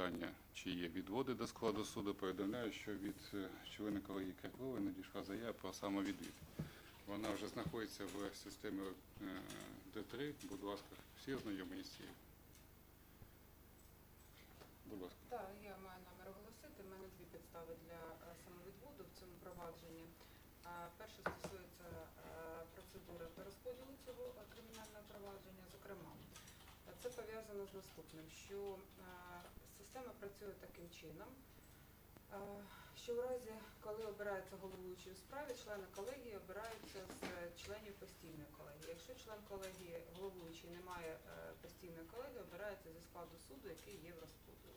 питання, чи є відводи до складу суду, повідомляю, що від члена колегії Криклової надійшла заява про самовідвід. Вона вже знаходиться в системі е, Д3. Будь ласка, всі ознайомлені з цією. Будь ласка. Так, я маю намір оголосити. У мене дві підстави для е, самовідводу в цьому провадженні. Перше стосується е, процедури та розподілу цього кримінального провадження. Зокрема, це пов'язано з наступним, що система працює таким чином, е, що в разі, коли обирається головуючий у справі, члени колегії обираються з членів постійної колегії. Якщо член колегії головуючий не має е, постійної колегії, обирається зі складу суду, який є в розподілі.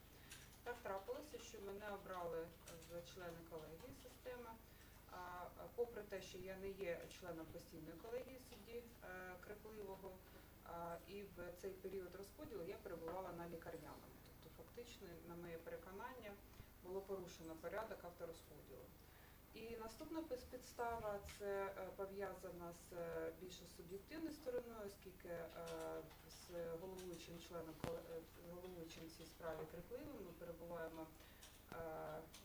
Так трапилося, що мене обрали в члени колегії системи. Попри те, що я не є членом постійної колегії судді е, Крикливого, і в цей період розподілу я перебувала на лікарняному. Фактично, на моє переконання, було порушено порядок авторозподілу. І наступна підстава це е, пов'язана з е, більше суб'єктивною стороною, оскільки е, з головуючим членом з головуючим цій справі Крикливим ми перебуваємо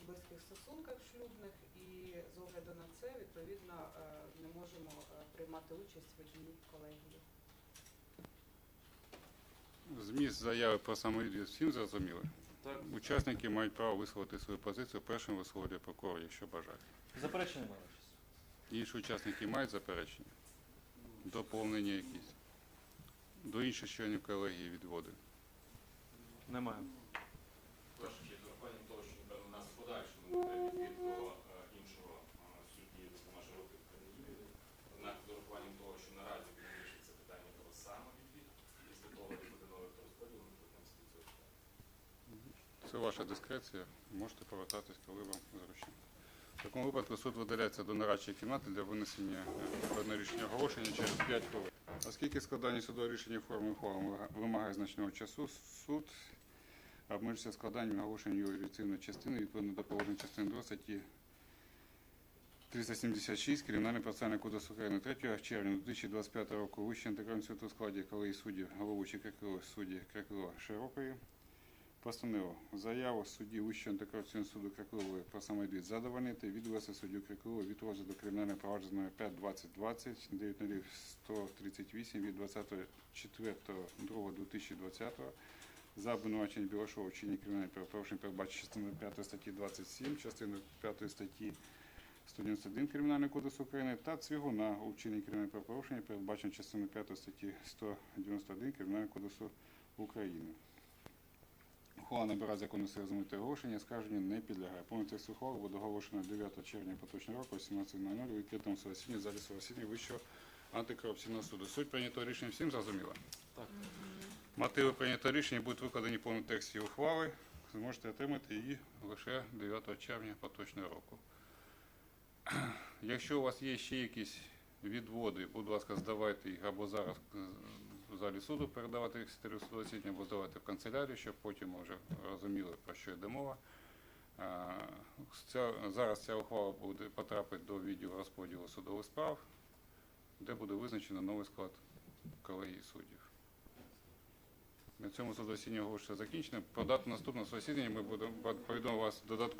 в близьких стосунках шлюбних, і з огляду на це відповідно не можемо приймати участь в одній колегії. Зміст заяви про самовідвід всім зрозуміли. Так. Учасники мають право висловити свою позицію першим висловлює прокурор, якщо бажають. Заперечення немає. Інші учасники мають заперечення? Доповнення якісь? До інших членів колегії відводи? Немає. Перше ще з урахуванням того, що напевно у нас в подальшому буде відвід до е, іншого е, судді зокрема широких кандидатів. Однак з урахуванням того, що наразі буде вирішиться питання про самовідвід, після того, як буде новий розподіл, ми будемо слідчого. Це ваша дискреція. Можете повертатись, коли вам зручно. В такому випадку суд видаляється до нарадчої кімнати для винесення відповідного рішення оголошення через 5 хвилин. Оскільки складання судового рішення в формі ухвали вимагає значного часу, суд обмежиться складанням оголошення його юрисдикційної частини відповідно до положень частини 2 статті 376 Кримінального процесуального кодексу України 3 червня 2025 року Вищий антикорупційний суд у складі колегії суддів головуючий Крикило судді Крикило Широкої постановив заяву судді Вищого антикорупційного суду Крикливої про самовідвід задовольнити, відвести суддю Крикливу від розгляду кримінального провадження номер 5 2020 138 від 24.02.2020 за обвинувачення Білошова вчинення кримінального правопорушення передбачено частиною 5 статті 27, частиною 5 статті 191 Кримінального кодексу України та Цвігуна у вчиненні кримінального правопорушення передбачено частиною 5 статті 191 Кримінального кодексу України. Набирає закону розуміти оголошення, скарження не підлягає. Повний текст ухвали буде оголошено 9 червня поточного року, 18.00 у відкритому в залі засідання Вищого антикорупційного суду. Суть прийнятого рішення всім зрозуміла? Так. Мотиви прийнятого рішення будуть викладені в повному тексті ухвали. Зможете отримати її лише 9 червня поточного року. Якщо у вас є ще якісь відводи, будь ласка, здавайте їх або зараз в залі суду передавати секретарю судового засідання, або здавати в канцелярію, щоб потім ми вже розуміли, про що йде мова. Ця, зараз ця ухвала буде потрапить до відділу розподілу судових справ, де буде визначено новий склад колегії суддів. На цьому судове засідання оголошується закінчено. Про дату наступного засідання ми будемо повідомимо вас додатково.